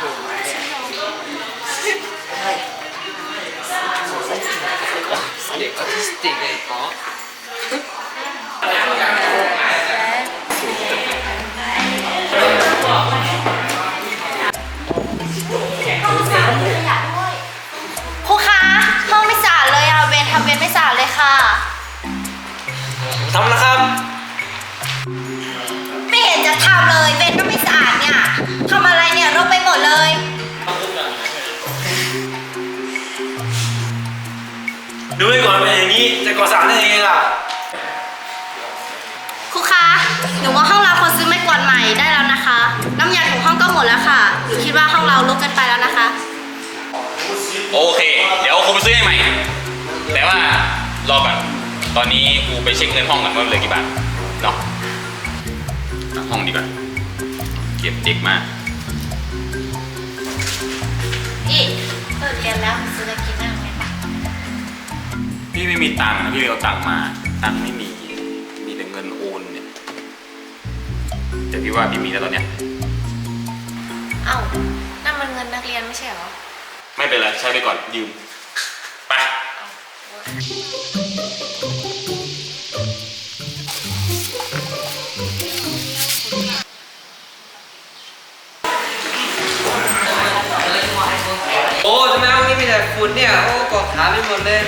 เด็กออทิสติกไงอ๋อครูคะห้องไม่สะอาดเลยอะเวนทำเวนไม่สะอาดเลยค่ะ ทำแล้วครับ ไม่เห็นจะทำเลยเวนก็ไม่สะอาดเนี่ย ทำอะไรเนี่ยรกไปหมดเลย ดูไว้ก่อนเป็นอย่างนี้จะก่อสร้างได้ยังไงล่ะครูคะหนูว่าห้องเราควรซื้อไม้กวาดใหม่ได้แล้วนะคะ น้ำยาถูห้องก็หมดแล้วค่ะหนูคิดว่าห้องเรารกเกินไปแล้วนะคะ โอเค เดี๋ยวครูไปซื้อให้ใหม่ แต่ว่ารอก่อนตอนนี้ครูไปเช็คเงินห้องก่อนว่าเหลือกี่บาทเนาะอะห้องดีกว่าเก็บเด็กมาก อีเปิดเรียนแล้วซื้ออะไรกินบ้างไหมปะพี่ไม่มีตังค์นะพี่เลยเอาตังค์มา ตังค์ไม่มี มีแต่เงินโอนเนี่ย แต่พี่ว่าพี่มีแล้วตอนเนี้ย เอ้านั่นมันเงินนักเรียนไม่ใช่เหรอไม่เป็นไรใช้ไปก่อนยืม ไปโอ้ ทำไมห้องนี้มีแต่ฝุ่นเนี่ย โอ้กอดขาไปหมดเลย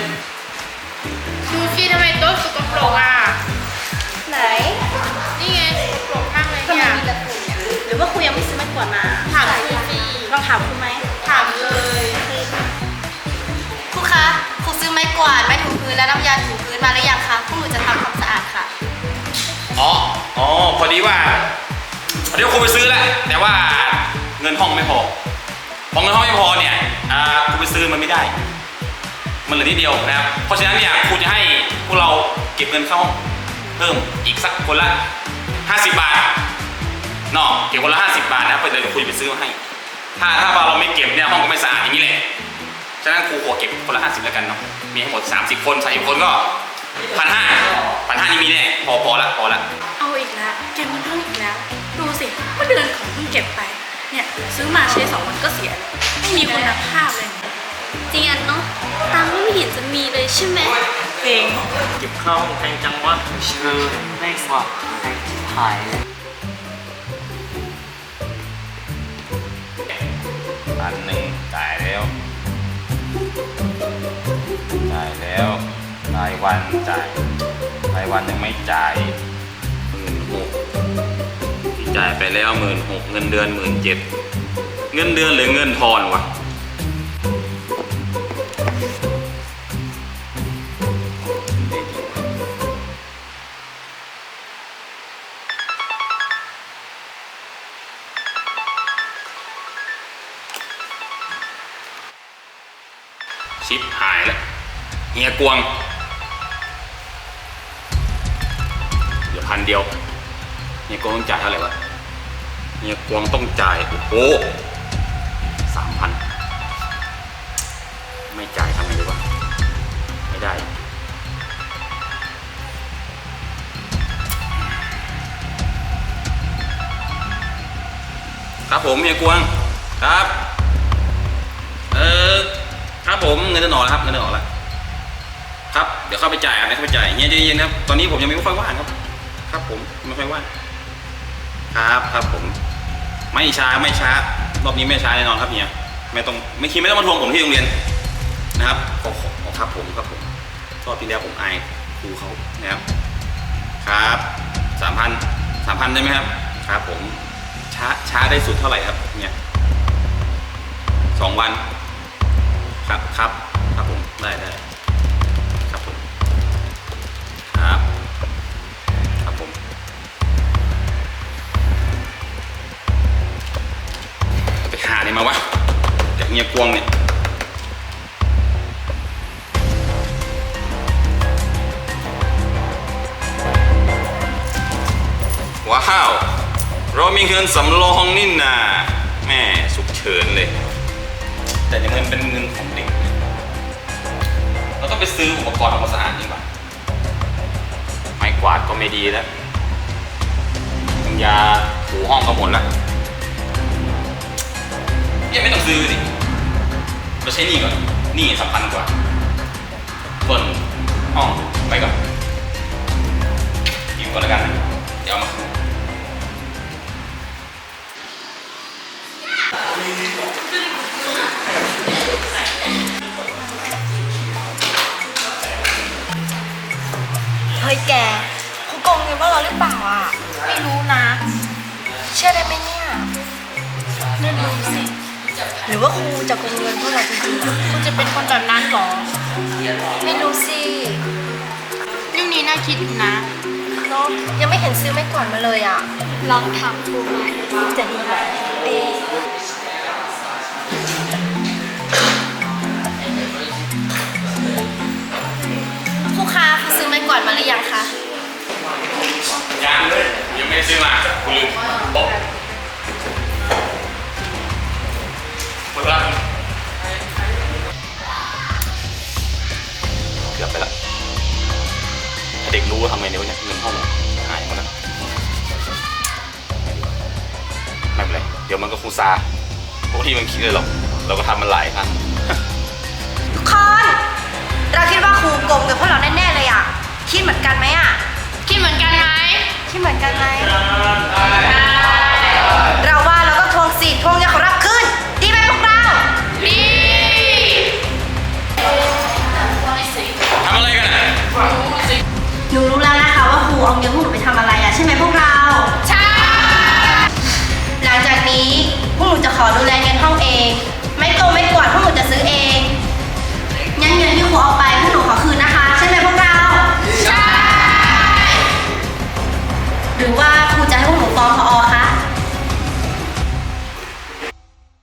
ดูสิทำไมโต๊ะสกปรกอะ ไหนนี่ไงสกปรกมากเลยทำไมเนี่ย มีแต่ฝุ่นเนี่ยหรือว่าครูยังไม่ซื้อไม้กวาดมาถามครูสิ ลองถามครูไหมถามเลย ครูคะครูซื้อไม้กวาดไม้ถูพื้นและน้ำยาถูพื้นมาหรือยังคะพวกหนูจะทำความสะอาดค่ะ อ๋อ อ๋อ พอดีว่าพอดีว่าครูไปซื้อแล้วแต่ว่าเงินห้องไม่พอ พอเงินห้องไม่พอเนี่ยอ่าครูไปซื้อมันไม่ได้ มันเหลือนิดเดียวนะครับ เพราะฉะนั้นเนี่ยครูจะให้พวกเราเก็บเงินเข้าห้องเพิ่มอีกสักคนละ 50 บาทเนาะเก็บคนละ 50 บาทนะเพื่อเดี๋ยวครูจะไปซื้อมาให้ ถ้าถ้าเราไม่เก็บเนี่ยห้องก็ไม่สะอาดอย่างนี้แหละ ฉะนั้นครูขอเก็บคนละ 50แล้วกันเนาะ มีทั้งหมด 30 คน30คนก็พันห้าพันห้านี่มีแน่พอพอละพอละเอาอีกแล้วเก็บเงินเพิ่มอีกแล้ว ดูสิว่าเดือนของเพิ่งเก็บไป เนี่ยซื้อมาใช้สองวันก็เสีย ไม่มีคุณภาพเลยจริงอะเนาะตังค์ไม่เห็นจะมีเลยใช่ไหมเองเก็บข้าแพงจังวะเชิญแม่งว่ะแพงชิบหายเลยพันหนึ่งจ่ายแล้วจ่ายแล้วรายวันจ่ายรายวันยังไม่จ่ายหมื่นหก จ่ายไปแล้วหมื่นหกเงินเดือนหมื่นเจ็ดเงินเดือนหรือเงินทอนวะชิปหายแล้วเฮียกวงเดี๋ยวพันเดียวเฮียกวงต้องจ่ายเท่าไหร่วะ เฮียกวงต้องจ่าย โอ้โหสามพันไม่จ่ายทำไงดีวะไม่ได้ ครับผมเฮียกวงครับ เออครับผมเงินเดือนออกแล้วครับเงินเดือนออกแล้วครับเดี๋ยวเข้าไปจ่ายครับเข้าไปจ่ายเฮียเย็นครับตอนนี้ผมยังไม่ค่อยว่างครับ ครับผมไม่ค่อยว่างครับครับผม ไม่ช้าไม่ช้ารอบนี้ไม่ช้าแน่นอนครับเฮียไม่ต้องไม่คิดไม่ต้องมาทวงผมที่โรงเรียนนะครับขอขอขอครับผมครับผมรอบที่แล้วผมอายครูเขานะครับครับสามพันสามพันได้ไหมครับครับผมช้าช้าได้สุดเท่าไหร่ครับเนี่ยสองวันครับครับครับผมได้ได้ จากเงียกวงเนี่ยว้าวเรามีเงินสำรองนี่นาแม่สุกเฉินเลย แต่เงินเป็นเงินของเด็กเราต้องไปซื้ออุปกรณ์ทำความสะอาดดีกว่าไม้กวาดก็ไม่ดีแล้วน้ำยาถูห้องก็หมดแล้วซื้อดิ เราใช้หนี่ก่อนหนี่สำคัญกว่าส่วนห้องไปก่อนอยู่ก่อนแล้วกันนะเดี๋ยวเอามาคืนเฮ้ยแกครูโกงเงินพวกเราหรือเปล่าอะ ไม่รู้นะ เชื่อได้ไหมเนี่ยไม่รู้สิ หรือว่าครูจะโกงเงินพวกเราจริงๆคุณจะเป็นคนแบบนั้นเหรอ ไม่รู้สิเรื่องนี้น่าคิดนะเนาะยังไม่เห็นซื้อไม่กวาดมาเลยอะ ลองถามครูไหมจะดีไหมดีครูคะครูซื้อไม้กวาดมาหรือยังคะ ยังเลยยังไม่ได้ซื้อมากูลืมโอ๊ะ หมดละเกือบไปละถ้าเด็กรู้ว่าทำไงเดี๋ยวเนี่ยเงินห้องหายหมดแล้วไม่เป็นไรเดี๋ยวมันก็ครูซาพวกที่มันคิดเลยหรอกเราก็ทำมันหลายครั้งทุกคน เราคิดว่าครูโกงเงินพวกเราแน่ๆเลยอะ คิดเหมือนกันไหมอะ คิดเหมือนกันไหมคิดเหมือนกันไหม เอาเงินพวกหนูไปทำอะไรอะใช่ไหมพวกเรา ใช่ หลังจากนี้พวกหนูจะขอดูแลเงินห้องเอง ไม่โกงไม่กวาดพวกหนูจะซื้อเองงั้